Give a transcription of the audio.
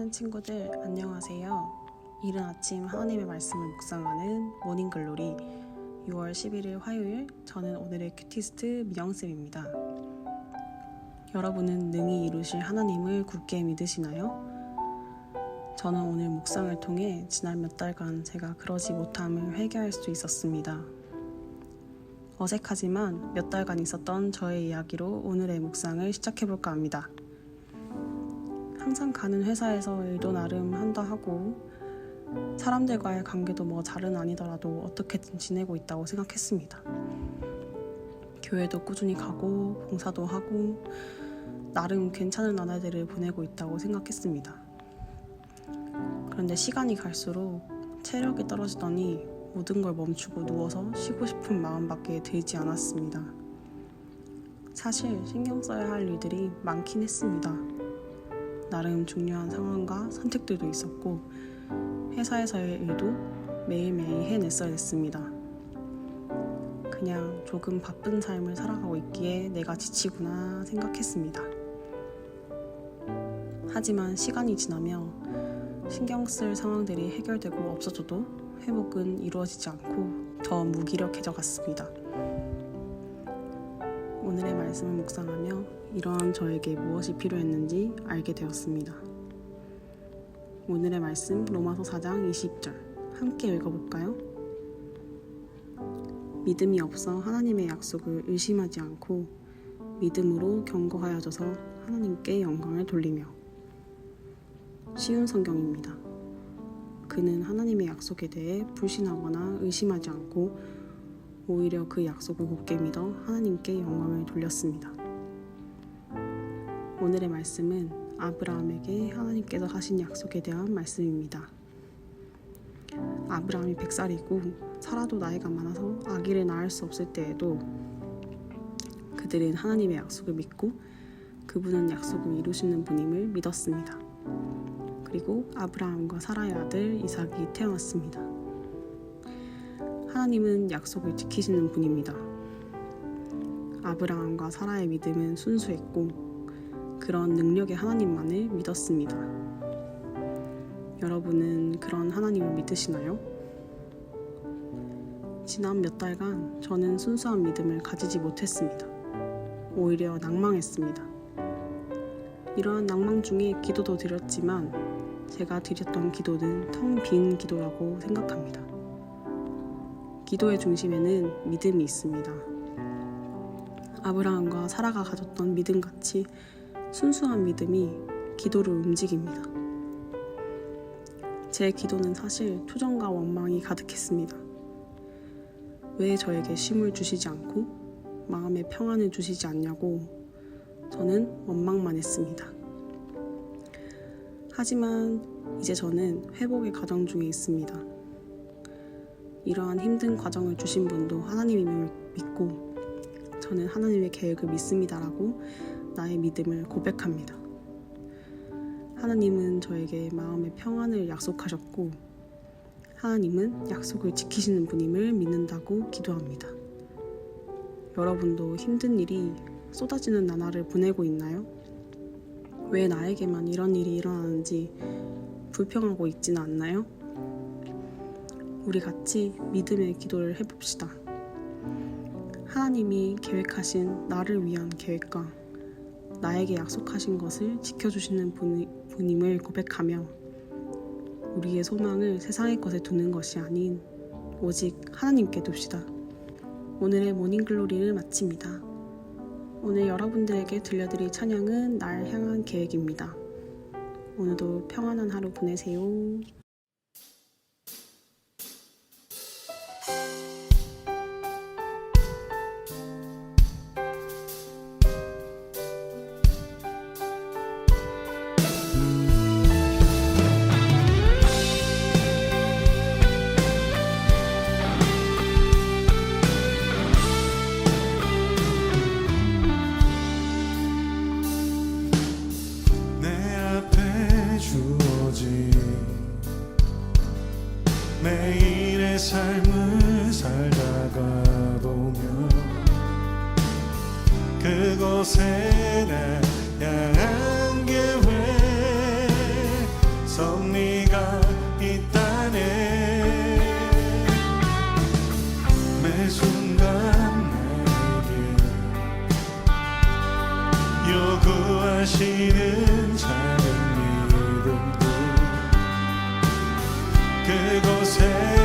사랑하는 친구들 안녕하세요. 이른 아침 하나님의 말씀을 묵상하는 모닝 글로리 6월 11일 화요일 저는 오늘의 큐티스트 미영쌤입니다. 여러분은 능히 이루실 하나님을 굳게 믿으시나요? 저는 오늘 묵상을 통해 지난 몇 달간 제가 그러지 못함을 회개할 수 있었습니다. 어색하지만 몇 달간 있었던 저의 이야기로 오늘의 묵상을 시작해볼까 합니다. 항상 가는 회사에서 일도 나름 한다 하고 사람들과의 관계도 뭐 잘은 아니더라도 어떻게든 지내고 있다고 생각했습니다. 교회도 꾸준히 가고 봉사도 하고 나름 괜찮은 나날들을 보내고 있다고 생각했습니다. 그런데 시간이 갈수록 체력이 떨어지더니 모든 걸 멈추고 누워서 쉬고 싶은 마음밖에 들지 않았습니다. 사실 신경 써야 할 일들이 많긴 했습니다. 나름 중요한 상황과 선택들도 있었고 회사에서의 일도 매일매일 해냈어야 했습니다. 그냥 조금 바쁜 삶을 살아가고 있기에 내가 지치구나 생각했습니다. 하지만 시간이 지나며 신경 쓸 상황들이 해결되고 없어져도 회복은 이루어지지 않고 더 무기력해져 갔습니다. 오늘의 말씀을 묵상하며 이러한 저에게 무엇이 필요했는지 알게 되었습니다. 오늘의 말씀 로마서 4장 20절 함께 읽어볼까요? 믿음이 없어 하나님의 약속을 의심하지 않고 믿음으로 경고하여져서 하나님께 영광을 돌리며 쉬운 성경입니다. 그는 하나님의 약속에 대해 불신하거나 의심하지 않고 오히려 그 약속을 굳게 믿어 하나님께 영광을 돌렸습니다. 오늘의 말씀은 아브라함에게 하나님께서 하신 약속에 대한 말씀입니다. 아브라함이 100살이고 사라도 나이가 많아서 아기를 낳을 수 없을 때에도 그들은 하나님의 약속을 믿고 그분은 약속을 이루시는 분임을 믿었습니다. 그리고 아브라함과 사라의 아들 이삭이 태어났습니다. 하나님은 약속을 지키시는 분입니다. 아브라함과 사라의 믿음은 순수했고 그런 능력의 하나님만을 믿었습니다. 여러분은 그런 하나님을 믿으시나요? 지난 몇 달간 저는 순수한 믿음을 가지지 못했습니다. 오히려 낭망했습니다. 이러한 낭망 중에 기도도 드렸지만 제가 드렸던 기도는 텅 빈 기도라고 생각합니다. 기도의 중심에는 믿음이 있습니다. 아브라함과 사라가 가졌던 믿음 같이 순수한 믿음이 기도를 움직입니다. 제 기도는 사실 투정과 원망이 가득했습니다. 왜 저에게 쉼을 주시지 않고 마음의 평안을 주시지 않냐고 저는 원망만 했습니다. 하지만 이제 저는 회복의 과정 중에 있습니다. 이러한 힘든 과정을 주신 분도 하나님임을 믿고 저는 하나님의 계획을 믿습니다라고 나의 믿음을 고백합니다. 하나님은 저에게 마음의 평안을 약속하셨고 하나님은 약속을 지키시는 분임을 믿는다고 기도합니다. 여러분도 힘든 일이 쏟아지는 나날을 보내고 있나요? 왜 나에게만 이런 일이 일어나는지 불평하고 있지는 않나요? 우리 같이 믿음의 기도를 해봅시다. 하나님이 계획하신 나를 위한 계획과 나에게 약속하신 것을 지켜주시는 분, 분임을 고백하며 우리의 소망을 세상의 것에 두는 것이 아닌 오직 하나님께 둡시다. 오늘의 모닝글로리를 마칩니다. 오늘 여러분들에게 들려드릴 찬양은 날 향한 계획입니다. 오늘도 평안한 하루 보내세요. 매일의 삶을 살다가 보면 그곳에 나 향한 계획 섭리가 있다네. 매 순간 내게 요구하시는 say.